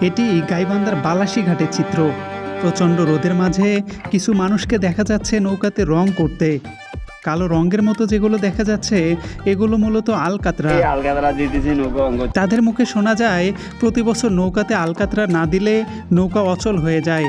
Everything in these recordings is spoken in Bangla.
এটি গাইবান্ধার বালাসী ঘাটের চিত্র। প্রচণ্ড রোদের মাঝে কিছু মানুষকে দেখা যাচ্ছে নৌকাতে রং করতে। কালো রঙের মতো যেগুলো দেখা যাচ্ছে এগুলো মূলত আলকাতরা। তাদের মুখে শোনা যায় প্রতি বছর নৌকাতে আলকাতরা না দিলে নৌকা অচল হয়ে যায়।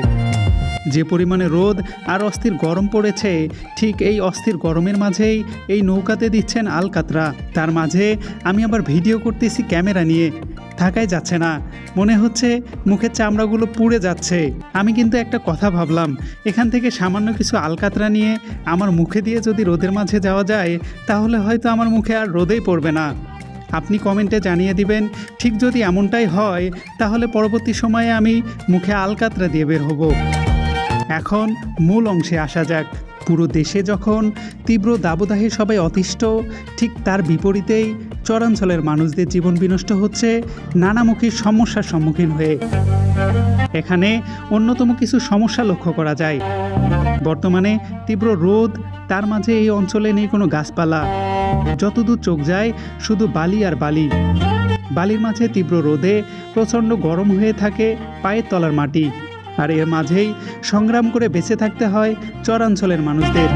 যে পরিমাণে রোদ আর অস্থির গরম পড়েছে ঠিক এই অস্থির গরমের মাঝেই এই নৌকাতে দিচ্ছেন আলকাতরা। তার মাঝে আমি আবার ভিডিও করতেছি ক্যামেরা নিয়ে। থাকাই যাচ্ছে না। মনে হচ্ছে মুখের চামড়াগুলো পুড়ে যাচ্ছে। আমি কিন্তু একটা কথা ভাবলাম, এখান থেকে সামান্য কিছু আলকাতরা নিয়ে আমার মুখে দিয়ে যদি রোদের মাঝে যাওয়া যায়, তাহলে হয়তো আমার মুখে আর রোদেই পড়বে না। আপনি কমেন্টে জানিয়ে দিবেন, ঠিক যদি এমনটাই হয়, তাহলে পরবর্তী সময়ে আমি মুখে আলকাতরা দিয়ে বের হব। এখন মূল অংশে আসা যাক। পুরো দেশে যখন তীব্র দাবদাহে সবাই অতিষ্ঠ, ঠিক তার বিপরীতেই চরাঞ্চলের মানুষদের জীবন বিনষ্ট হচ্ছে নানামুখী সমস্যার সম্মুখীন হয়ে। এখানে অন্যতম কিছু সমস্যা লক্ষ্য করা যায়। বর্তমানে তীব্র রোদ, তার মাঝে এই অঞ্চলে নেই কোনো গাছপালা। যতদূর চোখ যায়, শুধু বালি আর বালি। বালির মাঝে তীব্র রোদে প্রচণ্ড গরম হয়ে থাকে পায়ের তলার মাটি। আর এর মাঝেই সংগ্রাম করে বেঁচে থাকতে হয় চরাঞ্চলের মানুষদের।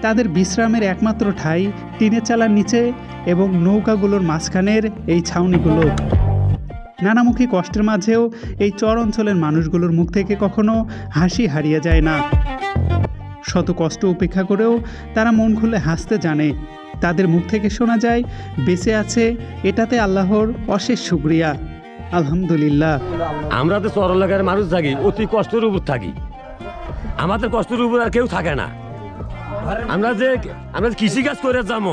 তাদের বিশ্রামের একমাত্র ঠাই টিনের চালার নিচে এবং নৌকাগুলোর মাঝখানের এই ছাউনিগুলো। নানামুখী কষ্টের মাঝেও এই চর অঞ্চলের মানুষগুলোর মুখ থেকে কখনো হাসি হারিয়ে যায় না। শত কষ্ট উপেক্ষা করেও তারা মন খুলে হাসতে জানে। তাদের মুখ থেকে শোনা যায়, বেঁচে আছে, এটাতে আল্লাহর অশেষ শুক্রিয়া। আলহামদুলিল্লাহ। আমরা তো চর এলাকার মানুষ থাকি, অতি কষ্টের উপর থাকি। আমাদের কষ্টের উপর আর কেউ থাকে না। আমরা যে আমরা কৃষিকাজ করে যাব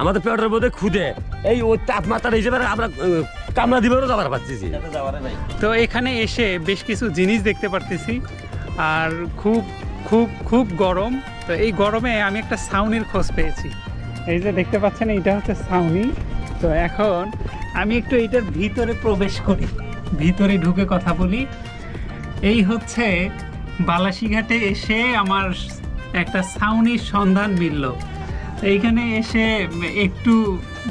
আমাদের পেটের মধ্যে খুদে। এই ওই তাপমাত্রা হিসেবে আমরা কামড়া দিবারও যাবার পাচ্ছি তো এখানে এসে বেশ কিছু জিনিস দেখতে পারতেছি। আর খুব খুব খুব গরম। তো এই গরমে আমি একটা ছাউনির খোঁজ পেয়েছি। এই যে দেখতে পাচ্ছেন এটা হচ্ছে ছাউনি। তো এখন আমি একটু এটার ভিতরে প্রবেশ করি। ভিতরে ঢুকে কথা বলি। এই হচ্ছে বালাসীঘাটে এসে আমার একটা ছাউনির সন্ধান মিলল। এইখানে এসে একটু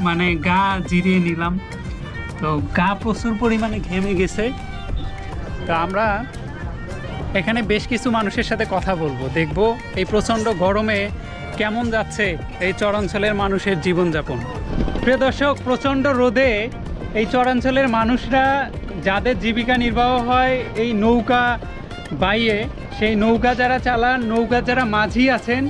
মানে গা জিরিয়ে নিলাম। তো গা প্রচুর পরিমাণে ঘেমে গেছে। তো আমরা এখানে বেশ কিছু মানুষের সাথে কথা বলব। দেখব এই প্রচণ্ড গরমে কেমন যাচ্ছে এই চরাঞ্চলের মানুষের জীবনযাপন। প্রিয় দর্শক, প্রচণ্ড রোদে এই চরাঞ্চলের মানুষরা যাদের জীবিকা নির্বাহ হয় এই নৌকা বাইয়ে, সেই নৌকা যারা চালান, নৌকা যারা মাঝি আছেন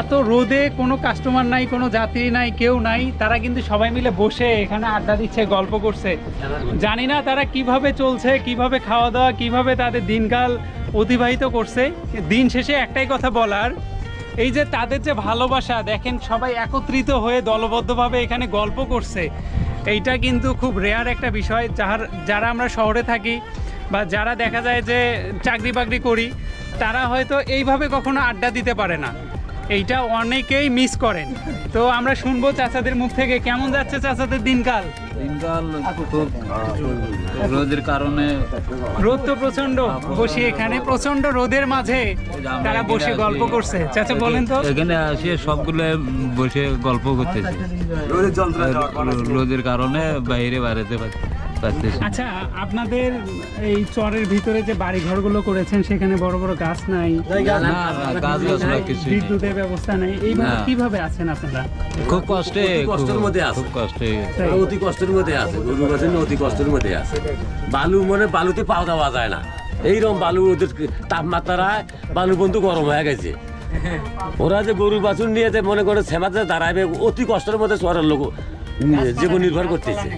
এত রোদে কোনো কাস্টমার নাই, কোনো যাত্রী নাই, কেউ নাই, তারা কিন্তু সবাই মিলে বসে এখানে আড্ডা দিচ্ছে, গল্প করছে। জানি না তারা কীভাবে চলছে, কীভাবে খাওয়া দাওয়া, কীভাবে তাদের দিনকাল অতিবাহিত করছে। দিন শেষে একটাই কথা বলার, এই যে তাদের যে ভালোবাসা, দেখেন সবাই একত্রিত হয়ে দলবদ্ধভাবে এখানে গল্প করছে। এইটা কিন্তু খুব রেয়ার একটা বিষয় যার যারা আমরা শহরে থাকি বা যারা দেখা যায় যে চাকরি বাকরি করি, তারা হয়তো এইভাবে কখনো আড্ডা দিতে পারে না। এইটা অনেকেই মিস করেন। তো আমরা শুনব চাচাদের মুখ থেকে কেমন যাচ্ছে চাচাদের দিনকাল? দিনকাল খুব রোদের কারণে রোদ তো প্রচণ্ড বসে এখানে প্রচণ্ড রোদের মাঝে তারা বসে গল্প করছে। চাচা বলেন তো। এখানে আসে সবগুলো বসে গল্প করতেছে। রোদের কারণে। বাইরে বাড়াতে পারতেছে আচ্ছা আপনাদের এই চরের ভিতরে যে বাড়ি ঘরগুলো করেছেন সেখানে বড় বড় গাছ নাই? বিদ্যুতের ব্যবস্থা নাই। এইভাবে কীভাবে আছেন আপনারা? খুব কষ্টে কষ্টের মধ্যে আছে। খুব কষ্টে। অতি কষ্টের মধ্যে আছে। গরু গাছের অতি কষ্টের মধ্যে আছে। বালু মানে বালুতে পাও দেওয়া যায় না। এইরকম বালু ওদের তাপমাত্রায় বালু বন্ধু গরম হয়ে গেছে। ওরা যে গরু বাছুর নিয়ে যে মনে করে সেমাতে দাঁড়াবে অতি কষ্টের মধ্যে শহরের লোক জীবন নির্ভর করতেছে।